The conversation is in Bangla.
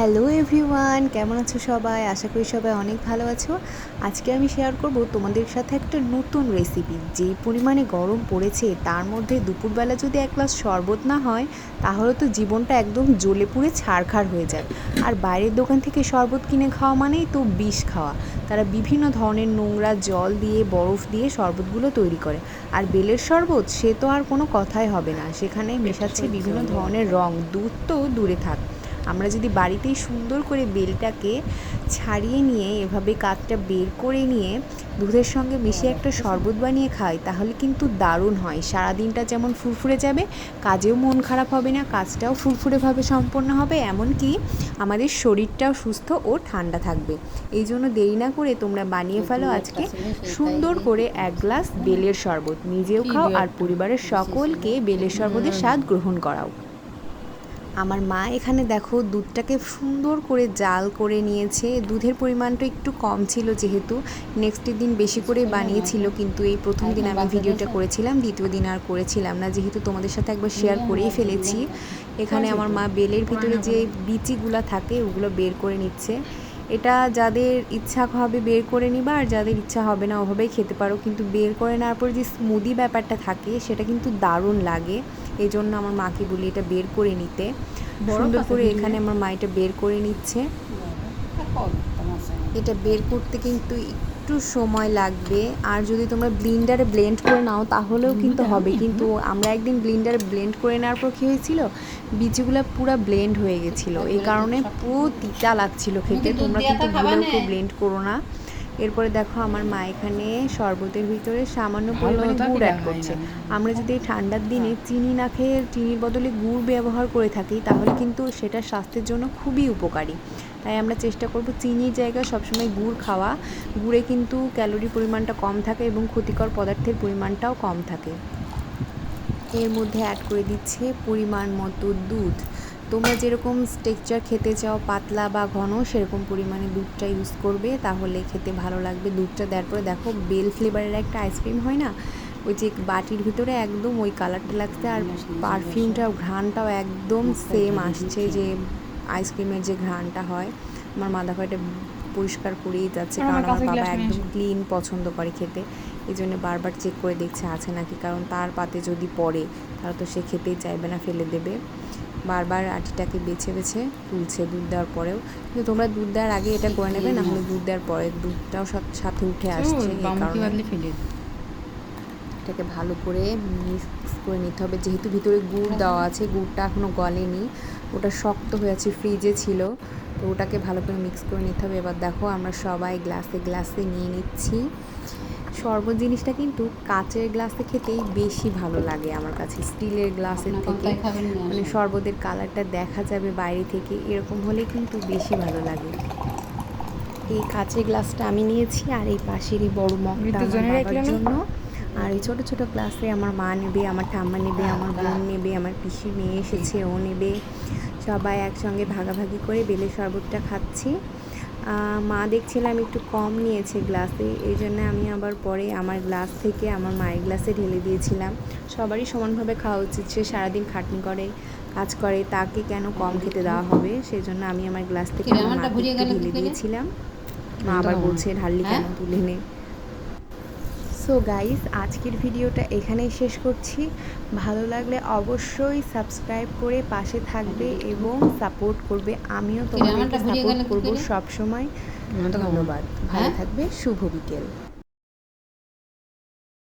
হ্যালো এভরিওয়ান কেমন আছো সবাই? আশা করি সবাই অনেক ভালো আছো। আজকে আমি শেয়ার করব তোমাদের সাথে একটা নতুন রেসিপি যে পরিমাণে গরম পড়েছে তার মধ্যে দুপুরবেলা যদি এক গ্লাস শরবত না হয় তাহলে তো জীবনটা একদম জ্বলে পুড়ে ছাড়খাড় হয়ে যায়। আর বাইরের দোকান থেকে শরবত কিনে খাওয়া মানেই তো বিষ খাওয়া। তারা বিভিন্ন ধরনের নোংরা জল দিয়ে বরফ দিয়ে শরবতগুলো তৈরি করে। আর বেলের শরবত সে তো আর কোনো কথাই হবে না। সেখানে মেশাচ্ছে বিভিন্ন ধরনের রং দুধ তো দূরে থাক। আমরা যদি বাড়িতেই সুন্দর করে বেলটাকে ছাড়িয়ে নিয়ে এভাবে কাঠটা বের করে নিয়ে দুধের সঙ্গে মিশিয়ে একটা শরবত বানিয়ে খাই তাহলে কিন্তু দারুণ হয়। সারাদিনটা যেমন ফুরফুরে যাবে কাজেও মন খারাপ হবে না কাজটাও ফুরফুরেভাবে সম্পন্ন হবে এমনকি আমাদের শরীরটাও সুস্থ ও ঠান্ডা থাকবে। এই জন্য দেরি না করে তোমরা বানিয়ে ফেলো আজকে সুন্দর করে এক গ্লাস বেলের শরবত। নিজেও খাও আর পরিবারের সকলকে বেলের শরবতের স্বাদ গ্রহণ করাও। আমার মা এখানে দেখো দুধটাকে সুন্দর করে জাল করে নিয়েছে। দুধের পরিমাণটা একটু কম ছিল যেহেতু। নেক্সট দিন বেশি করে বানিয়েছিল কিন্তু এই প্রথম দিন আমি ভিডিওটা করেছিলাম দ্বিতীয় দিন আর করেছিলাম না। যেহেতু তোমাদের সাথে একবার শেয়ার করেই ফেলেছি। এখানে আমার মা বেলের ভিতরে যে বিচিগুলো থাকে ওগুলো বের করে নিচ্ছে। এটা যাদের ইচ্ছা হবে বের করে নিবা আর যাদের ইচ্ছা হবে না ওভাবেই খেতে পারো। কিন্তু বের করে নেওয়ার পর যে স্মুদি ব্যাপারটা থাকে সেটা কিন্তু দারুণ লাগে। এই জন্য আমার মাকে বলি এটা বের করে নিতে। সুন্দর করে এখানে আমার মা এটা বের করে নিচ্ছে। এটা বের করতে কিন্তু একটু সময় লাগবে। আর যদি তোমরা ব্লিন্ডারে ব্লেন্ড করে নাও তাহলেও কিন্তু হবে। কিন্তু আমরা একদিন ব্লিন্ডারে ব্লেন্ড করে নেওয়ার পর কী হয়েছিল? বীজগুলো পুরো ব্লেন্ড হয়ে গেছিল। এই কারণে পুরো তিতা লাগছিল খেতে। তোমরা কিন্তু ভুলেও কেউ ব্লেন্ড করো না। এরপরে দেখো আমার মা এখানে শরবতের ভিতরে সামান্য পরিমাণে গুড় অ্যাড করছে। আমরা যদি এই ঠান্ডার দিনে চিনি না খেয়ে চিনির বদলে গুড় ব্যবহার করে থাকি তাহলে কিন্তু সেটা স্বাস্থ্যের জন্য খুবই উপকারী। তাই আমরা চেষ্টা করব চিনির জায়গায় সবসময় গুড় খাওয়া। গুড়ে কিন্তু ক্যালোরি পরিমাণটা কম থাকে এবং ক্ষতিকর পদার্থের পরিমাণটাও কম থাকে। এর মধ্যে অ্যাড করে দিচ্ছে পরিমাণ মতো দুধ। তোমরা যেরকম টেক্সচার খেতে চাও পাতলা বা ঘন সেরকম পরিমাণে দুধটা ইউজ করবে তাহলে খেতে ভালো লাগবে। দুধটা দেওয়ার পরে দেখো বেল ফ্লেভারের একটা আইসক্রিম হয় না? ওই যে বাটির ভিতরে একদম ওই কালারটা লাগছে আর পারফিউমটাও ঘ্রাণটাও একদম সেম আসছে যে আইসক্রিমের যে ঘ্রাণটা হয়। আমার মা দেখো পরিষ্কার করেই যাচ্ছে কারণ আমার বাবা একদম ক্লিন পছন্দ করে খেতে। এই জন্য বারবার চেক করে দেখছে আছে নাকি কারণ তার পাতে যদি পড়ে তাহলে তো সে খেতেই চাইবে না ফেলে দেবে। বারবার আটিটাকে বেছে বেছে তুলছে দুধ দেওয়ার পরেও। কিন্তু তোমরা দুধ দেওয়ার আগে এটা করে নেবে না হলে দুধ দেওয়ার পরে দুধটাও সাথে উঠে আসছে এই কারণে। এটাকে ভালো করে মিক্স করে নিতে হবে। যেহেতু ভিতরে গুড় দেওয়া আছে গুড়টা এখনও গলেনি ওটা শক্ত হয়ে আছে ফ্রিজে ছিল তো ওটাকে ভালো করে মিক্স করে নিতে হবে। এবার দেখো আমরা সবাই গ্লাসে গ্লাসে নিয়ে নিচ্ছি। শরবত জিনিসটা কিন্তু কাচের গ্লাসে খেতেই বেশি ভালো লাগে আমার কাছে। স্টিলের গ্লাসের থেকে মানে শরবতের কালারটা দেখা যাবে বাইরে থেকে এরকম হলে কিন্তু বেশি ভালো লাগে। এই কাচের গ্লাসটা আমি নিয়েছি আর এই পাশের এই বড় মগটা আমার জন্য। আর এই ছোটো ছোটো ক্লাসে আমার মা নেবে আমার ঠাম্মা নেবে আমার বোন নেবে আমার পিসি মেয়ে এসেছে ও নেবে। সবাই একসঙ্গে ভাগাভাগি করে বেলে শরবতটা খাচ্ছি। মা দেখছিলাম একটু কম নিয়েছে গ্লাসে এই জন্য আমি আবার পরে আমার গ্লাস থেকে আমার মায়ের গ্লাসে ঢেলে দিয়েছিলাম। সবারই সমানভাবে খাওয়া উচিত সে সারাদিন খাটনি করে কাজ করে তাকে কেন কম খেতে দেওয়া হবে? সেই জন্য আমি আমার গ্লাস থেকে ঢেলে দিয়েছিলাম। মা আবার বলছে ঢাললি কেন তুলে নে। সো গাইস আজকের ভিডিওটা এখানেই শেষ করছি। ভালো লাগলে অবশ্যই সাবস্ক্রাইব করে পাশে থাকবে এবং সাপোর্ট করবে। আমিও তোমাদেরকে সাপোর্ট করব সবসময়। ধন্যবাদ। ভালো থাকবে শুভ বিকেল।